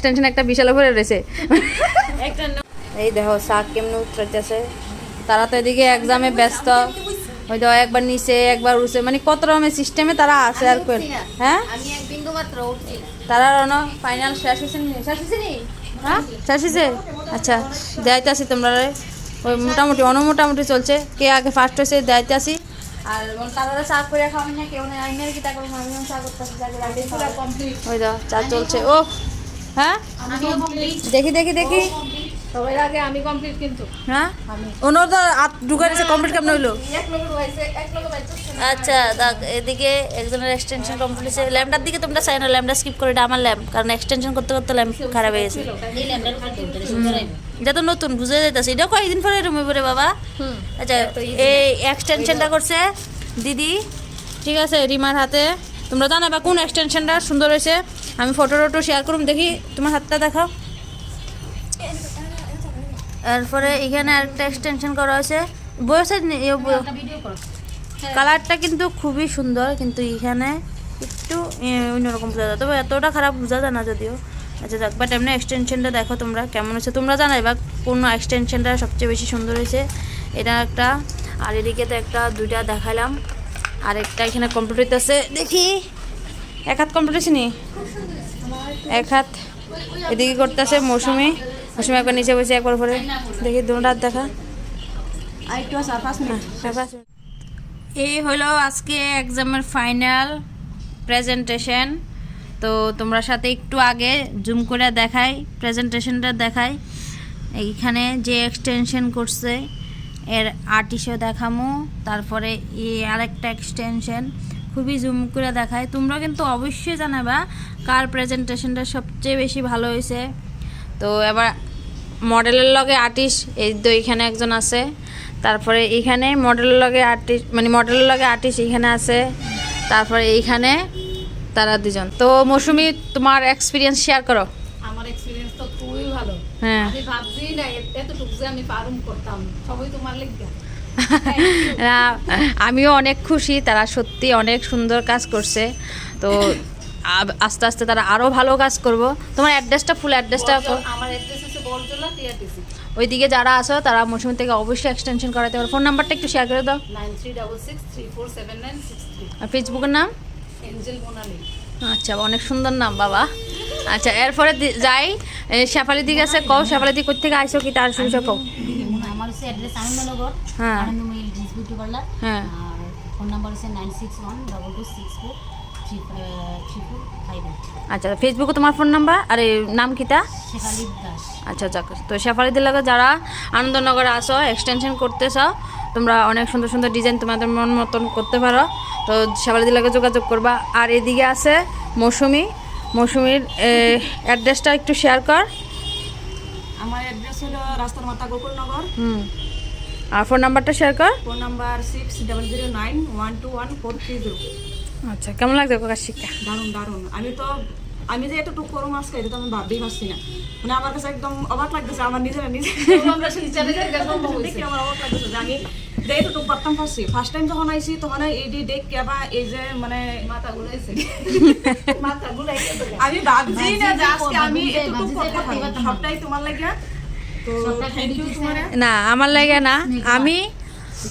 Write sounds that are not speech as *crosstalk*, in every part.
Extension একটা বিশাল উপরে রয়েছে। এই দেখো শাক কেমন উঠতেছে তারা তো এদিকে এক্সামে ব্যস্ত। দেখো একবার নিচে একবার উঠছে। মানে কত রকমের সিস্টেমে তারা আছে আর কি হ্যাঁ? তারা রন ফাইনাল শেষ হয়েছে শেষ হয়েছে হ্যাঁ? শেষ হয়েছে আচ্ছা দেখাইতে আসি তোমরা ওই মোটামুটি অন মোটামুটি চলছে। কে আগে ফার্স্ট হয়েছে দেখাইতে আসি আর তারা চা করে খাওয়াই না কেউ না আমি আর কি তা করব আমি চা করতেছি ওই দাও চা চলছে। ও হ্যাঁ? দেখি দেখি দেখি। সবার আগে আমি কমপ্লিট কিন্তু হ্যাঁ কমপ্লিট কেমন হইল হয়েছে আচ্ছা দেখ এদিকে একজনের এক্সটেনশন কমপ্লিট হয়েছে। ল্যাম্পটার দিকে তোমরা চাই না ল্যাম্পটা স্কিপ করে এটা আমার ল্যাম্প কারণ এক্সটেনশন করতে করতে ল্যাম্প খারাপ হয়ে গেছে। এটা তো নতুন বুঝে যাইতেছে। এটা কয়েকদিন পরে রুমে পরে বাবা? আচ্ছা এই এক্সটেনশনটা করছে দিদি। ঠিক আছে রিমার হাতে। তোমরা জানাবা কোন এক্সটেনশনটা সুন্দর হয়েছে? আমি ফটো টটো শেয়ার করুম, দেখি তোমার হাতটা দেখাও। এরপরে এখানে আরেকটা এক্সটেনশন করা হয়েছে করো কালারটা কিন্তু খুবই সুন্দর, কিন্তু এখানে একটু অন্যরকম বোঝা যায়। তবে এতটা খারাপ বোঝা যায় না যদিও। আচ্ছা দেখ বাট এমনি এক্সটেনশনটা দেখো তোমরা কেমন হচ্ছে তোমরা জানাই বা কোন এক্সটেনশনটা সবচেয়ে বেশি সুন্দর হয়েছে। এটা একটা, আর এদিকে তো একটা, দুইটা দেখালাম। আর একটা এখানে কমপ্লিট আছে দেখি। এক হাত কমপ্লিট হয়েছে নি? এক হাত এদিকে করতেছে মৌসুমি। মৌসুমি একবার নিচে বসে একবার পরে দেখি দুটো হাত দেখা। এই হলো আজকে এক্সামের ফাইনাল প্রেজেন্টেশন তো তোমরা সাথে একটু আগে জুম করে দেখাই প্রেজেন্টেশনটা দেখাই। এইখানে যে এক্সটেনশন করছে, এর আর্টিস্টও দেখামো, তারপরে এই আরেকটা এক্সটেনশন খুবই জুম করে দেখায়। তোমরা কিন্তু অবশ্যই জানাবা কার প্রেজেন্টেশনটা সবচেয়ে বেশি ভালো হয়েছে। তো এবার মডেলের লগে আর্টিস্ট এই তো এখানে একজন আছে। তারপরে এইখানে মডেলের লগে আর্টিস্ট মানে মডেলের লগে আর্টিস্ট এইখানে আছে। তারপরে এইখানে তারা দুজন। তো মৌসুমি তোমার এক্সপিরিয়েন্স শেয়ার করো। আমার এক্সপিরিয়েন্স তো খুবই ভালো। হ্যাঁ। আমি ভাবছি না এতটুকু যে আমি পারুম করতাম। সবাই তোমার লেগে আমিও অনেক খুশি তারা সত্যি অনেক সুন্দর কাজ করছে। তো আস্তে আস্তে তারা আরও ভালো কাজ করব। তোমার অ্যাড্রেসটা ফুল অ্যাড্রেসটা আমার অ্যাড্রেস হচ্ছে বলজলা টিআরটিসি। ওইদিকে যারা আছো তারা মৌসুমি থেকে অবশ্যই এক্সটেনশন করাতে পারো। ফোন নাম্বারটা একটু শেয়ার করে দাও। আর ফেসবুকের নাম? আচ্ছা অনেক সুন্দর নাম বাবা। আচ্ছা এরপরে যাই। এ, শেফালি দিকে আছে কও শেফালি দিক থেকে আইসো কি তার শুনছো কও। হচ্ছে অ্যাড্রেস আনন্দনগর হ্যাঁ। আনন্দময়ী ড্রেস বিউটি পার্লার হ্যাঁ। আর ফোন নাম্বার হচ্ছে nine six one double two six four আচ্ছা ফেসবুকে তোমার ফোন নাম্বার আর নাম শেফালি দাস। আচ্ছা যাক তো শেফালিদের লাগে যারা আনন্দনগরে আসো এক্সটেনশন করতে চাও তোমরা অনেক সুন্দর সুন্দর ডিজাইন তোমাদের মন মতন করতে পারো। তো শেফালিদের লাগে যোগাযোগ করবা। আর এদিকে আছে মৌসুমি। মৌসুমির অ্যাড্রেসটা একটু শেয়ার কর। রাস্তার মাথা গোকুলনগর। হুম। আর ফোন নাম্বারটা শেয়ার কর। Phone number six double zero nine one two one four three zero আচ্ছা কেমন লাগছে কাজ শিক্ষা? দারুণ দারুণ। আমি তো আমি যে এতটুকু করুম আজকে এটা তো আমি ভাবতেই পারছি না। মানে আমার কাছে একদম অবাক লাগতেছে আমার নিজেরা নিজে *laughs* আমরা দেখি অবাক লাগতেছে যে আমি যে এতটুকু পারতাম পারছি ফার্স্ট টাইম যখন আইছি তখন এই যে দেখ কেবা এই যে মানে মাথা *laughs* আমি ভাবছি না যে আজকে আমি এতটুকু করতে পারব সবটাই তোমার লাগিয়া না আমার লাগে না। আমি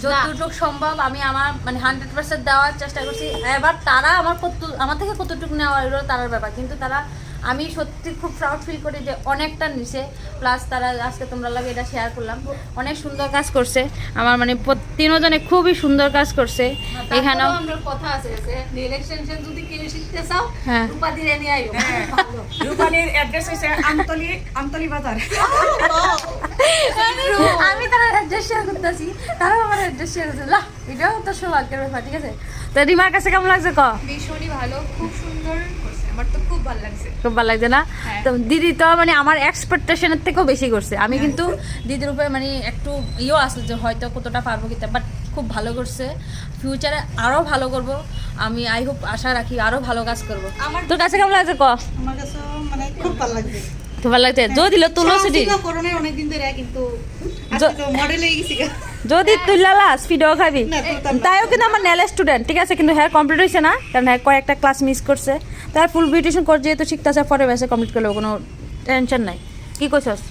যতটুকু সম্ভব আমি আমার মানে হান্ড্রেড পার্সেন্ট দেওয়ার চেষ্টা করছি। এবার তারা আমার কত আমার থেকে কতটুকু নেওয়া এগুলো তারার ব্যাপার। কিন্তু তারা আমি সত্যি খুব প্রাউড ফিল করি যে অনেকটা নিচে প্লাস তারা আজকে তোমরা লাগে এটা শেয়ার করলাম। অনেক সুন্দর কাজ করছে। আমার মানে তিনজনে খুবই সুন্দর কাজ করছে। এখানেও আমরা কথা আছে যে ইলেকশন যদি কেউ শিখতে চাও হ্যাঁ। রূপা দিয়ে নিয়ে আইও ভালো। রূপালীর অ্যাড্রেস হচ্ছে আমতলি আমতলি বাজার। আমি তারা অ্যাড্রেস শেয়ার করতেছি। তারাও আমার অ্যাড্রেস শেয়ার করছে না এটাও তো সৌভাগ্যের ব্যাপার ঠিক আছে? তো রিমার কাছে কেমন লাগছে ক? ভীষণই ভালো খুব সুন্দর। আমার তো খুব ভালো লাগছে। খুব ভালো লাগছে না? তো দিদি তো মানে আমার এক্সপেকটেশনের থেকেও বেশি করছে। আমি কিন্তু দিদির উপরে মানে একটু ইয়েও আসলো যে হয়তো কতটা পারব কিনা বাট খুব ভালো করছে। ফিউচারে আরও ভালো করব। আমি আই হোপ আশা রাখি আরও ভালো কাজ করব। আমার তোর কাছে কেমন লাগছে ক? আমার কাছে মানে খুব ভালো লাগছে। খুব ভালো লাগছে যদি দিল তুলো সিটি করোনা অনেকদিন ধরে কিন্তু জ- আজকে তো মডেল হয়ে যদি তুই লালাস ভিডিও খাবি। তাইও কিন্তু আমার নেল স্টুডেন্ট ঠিক আছে? কিন্তু হ্যাঁ কমপ্লিট হয়েছে না কারণ হ্যাঁ কয়েকটা ক্লাস মিস করছে। তার ফুল বিউটিশন কোর্স যেহেতু শিখতেছে পরে বেসে কমপ্লিট করলে কোনো টেনশন নাই। কি কইছস?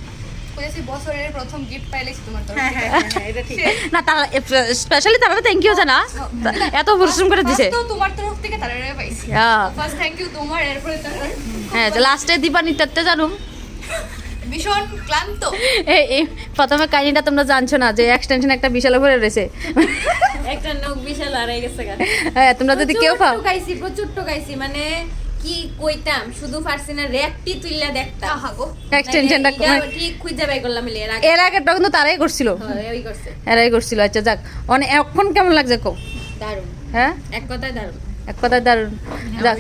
বছরের প্রথম গিফট পাইলেছি তোমার তরফ হ্যাঁ থেকে। হ্যাঁ হ্যাঁ এটা ঠিক। না তারা স্পেশালি তারা থ্যাংক ইউ জানা। এত পরিশ্রম করে দিছে। First তো তোমার তরফ থেকে তারা পাইছি। হ্যাঁ। ফার্স্ট থ্যাংক ইউ তোমার এরপরে হ্যাঁ লাস্টে দিবা নিতে জানুম। ভীষণ ক্লান্ত। এই এই প্রথমে কাহিনীটা তোমরা জানছো না যে এক্সটেনশন একটা বিশাল উপরে রয়েছে। একটা নখ বিশাল হারাই গেছে হ্যাঁ তোমরা যদি কেউ পাও। টুকাইছি প্রচুর টুকাইছি মানে কি কইতাম শুধু পারছি না র্যাপটি তুইলা দেখতাম। আহা গো। এক্সটেনশনটা মানে ঠিক খুঁজে বাই করলাম এর আগে। এর আগেরটা কিন্তু তারাই করছিল। হ্যাঁ, ওই করছে। এরাই করছিল আচ্ছা যাক। অনেক এখন কেমন লাগছে কো দারুণ। হ্যাঁ? এক কথায় দারুণ। এক কথায় দারুণ যাক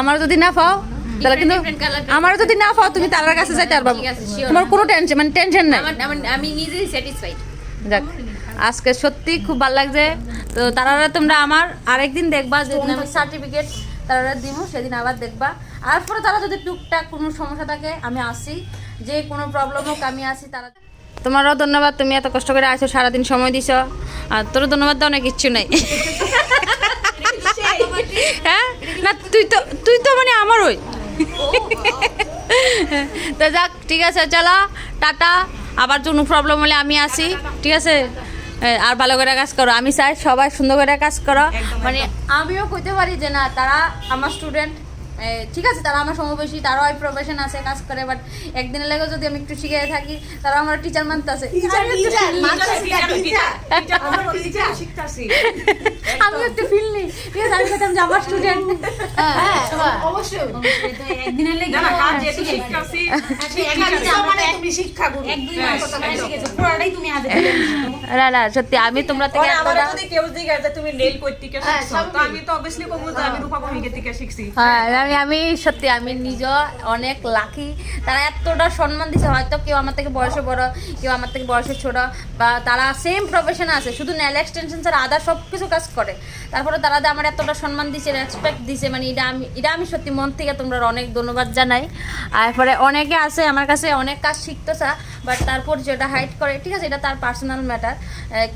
আমার যদি না পাও তাহলে কিন্তু different colour আমার যদি না পাও তুমি তার কাছে যাইতে পারবা। তোমার কোনো টেনশন মানে টেনশন নাই। আমি নিজেই স্যাটিসফাইড যাক আজকে সত্যি খুব ভালো লাগছে। তো তারা তোমরা আমার আরেকদিন দেখবা যেদিন আমি সার্টিফিকেট তারা দিব সেদিন আবার দেখবা। আর পরে তারা যদি টুকটাক কোনো সমস্যা থাকে আমি আসি। যে কোনো প্রবলেম হোক আমি আসি তারা তোমারও ধন্যবাদ তুমি এত কষ্ট করে আসো সারাদিন সময় দিছ। আর তোরও ধন্যবাদ দেওয়া অনেক কিচ্ছু নাই। *laughs* হ্যাঁ? না তুই তো তুই তো মানে আমার ওই *laughs* তো যাক ঠিক আছে চলো টাটা। আবার কোনো প্রবলেম হলে আমি আসি ঠিক আছে? আর ভালো করে কাজ করো। আমি চাই সবাই সুন্দর করে কাজ করো। মানে আমিও কইতে পারি যে না তারা আমার স্টুডেন্ট ঠিক আছে তারা আমার সমবয়সী তারাও এই প্রফেশন আছে কাজ করে বাট একদিনের লেগে যদি আমি একটু শিখে থাকি তারা আমার টিচার মানতে আছে আমি একটু ফিল নেই। ঠিক আছে আমি আমার স্টুডেন্ট *laughs* অবশ্যই তো একদিনের লেগে না না সত্যি আমি তোমরা থেকে পরে আমার এতটা যদি কেউ জিজ্ঞাসা তুমি নেল কই থেকে শিখছো? তো আমি তো অবভিয়াসলি কমু যে আমি রূপা ভূমিকা থেকে শিখছি। হ্যাঁ আমি আমি সত্যি আমি নিজ অনেক লাকি তারা এতটা সম্মান দিছে হয়তো কেউ আমার থেকে বয়সে বড় কেউ আমার থেকে বয়সে ছোট বা তারা সেম প্রফেশন আছে শুধু নেল এক্সটেনশন ছাড়া আদার সব কিছু কাজ করে। তারপরে তারা আমার এতটা সম্মান দিছে রেসপেক্ট দিছে মানে এটা আমি এটা আমি সত্যি মন থেকে তোমরা অনেক ধন্যবাদ জানাই। আর পরে অনেকে আছে আমার কাছে অনেক কাজ শিখতেছে বাট তারপর যেটা হাইট করে। ঠিক আছে এটা তার পার্সোনাল ম্যাটার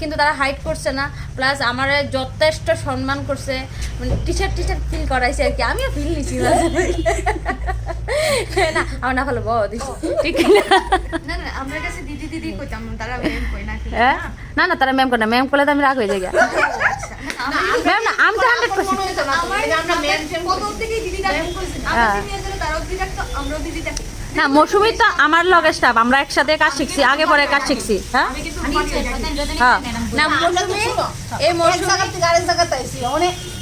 কিন্তু তারা হাইট করছে না। প্লাস আমার যথেষ্ট সম্মান করছে। মানে টিচার টিচার ফিল করাইছে আর কি। আমিও ফিল নিছি। *laughs* না। আমার না ভালো বউ দিছি। ঠিক *laughs* না না আমার কাছে দিদি দিদি কইতাম তারা ম্যাম কই না হ্যাঁ? না না তারা ম্যাম করে না। ম্যাম করলে তো আমি রাগ হয়ে যাই *laughs* ম্যাম না আমি তো হান্ড্রেড পার্সেন্ট আমরাও দিদি ডাকতাম না মৌসুমি তো আমার লগে স্টাফ আমরা একসাথে কাজ শিখছি আগে পরে কাজ শিখছি হ্যাঁ? হ্যাঁ। না মৌসুমি এই মৌসুমি জায়গাতে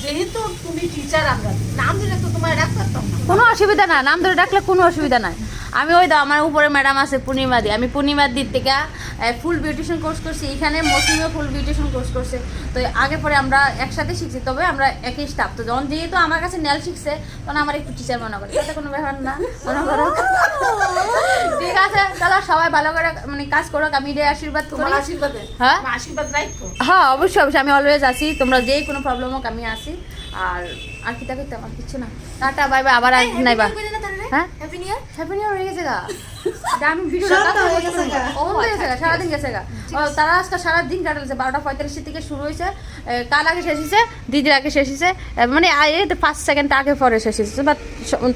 যেহেতু তুমি টিচার আমরা নাম দিলে তো তোমার ডাক পারতাম কোনো অসুবিধা না নাম ধরে ডাকলে কোনো অসুবিধা নাই। আমি ওই দাও আমার উপরে ম্যাডাম আছে পূর্ণিমা দি আমি পূর্ণিমার দিক থেকে ফুল বিউটিশন কোর্স করছি। এখানে মৌসুমিও ফুল বিউটিশন কোর্স করছে। তো আগে পরে আমরা একসাথে শিখছি তবে আমরা একই স্টাফ তো যখন যেহেতু আমার কাছে নেল শিখছে তখন আমার একটু টিচার মনে করে তাতে কোনো ব্যাপার না মনে করো। *laughs* ঠিক আছে চলো সবাই ভালো করে মানে কাজ করো আমি এটাই আশীর্বাদ তোমার করি। আশীর্বাদে? হ্যাঁ? আশীর্বাদ রাখো হ্যাঁ অবশ্যই অবশ্যই আমি অলওয়েজ আসি তোমরা যেই কোনো প্রবলেম হোক আমি আসি আর আর কি তাকে আমার কিছু না। টাটা বাই বাই আবার একদিন নাইবা হ্যাঁ? Happy new year happy new হয়ে গেছে গা। *laughs* আমি ভিডিওটা হয়ে গেছে গা। হয়ে গেছে গা, সারাদিন গেছে গা। তারা আজকে সারাদিন কাটালছে। বারোটা পঁয়তাল্লিশ থেকে শুরু হয়েছে। কাল আগে শেষ হয়েছে দিদির আগে শেষ হয়েছে। মানে এই তো পাঁচ সেকেন্ড আগে পরে শেষ হয়েছে। বাট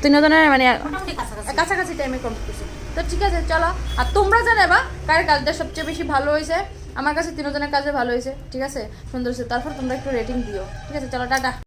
তিনজনের মানে কাছাকাছি। টাইমে কমপ্লিট করছে। তো ঠিক আছে চলো। আর তোমরা জানাবা কার কাজটা সবচেয়ে বেশি ভালো হয়েছে? আমার কাছে তিনজনের কাজে ভালো হয়েছে। ঠিক আছে? সুন্দর হয়েছে। তারপর তোমরা একটু রেটিং দিও। ঠিক আছে চলো টাটা।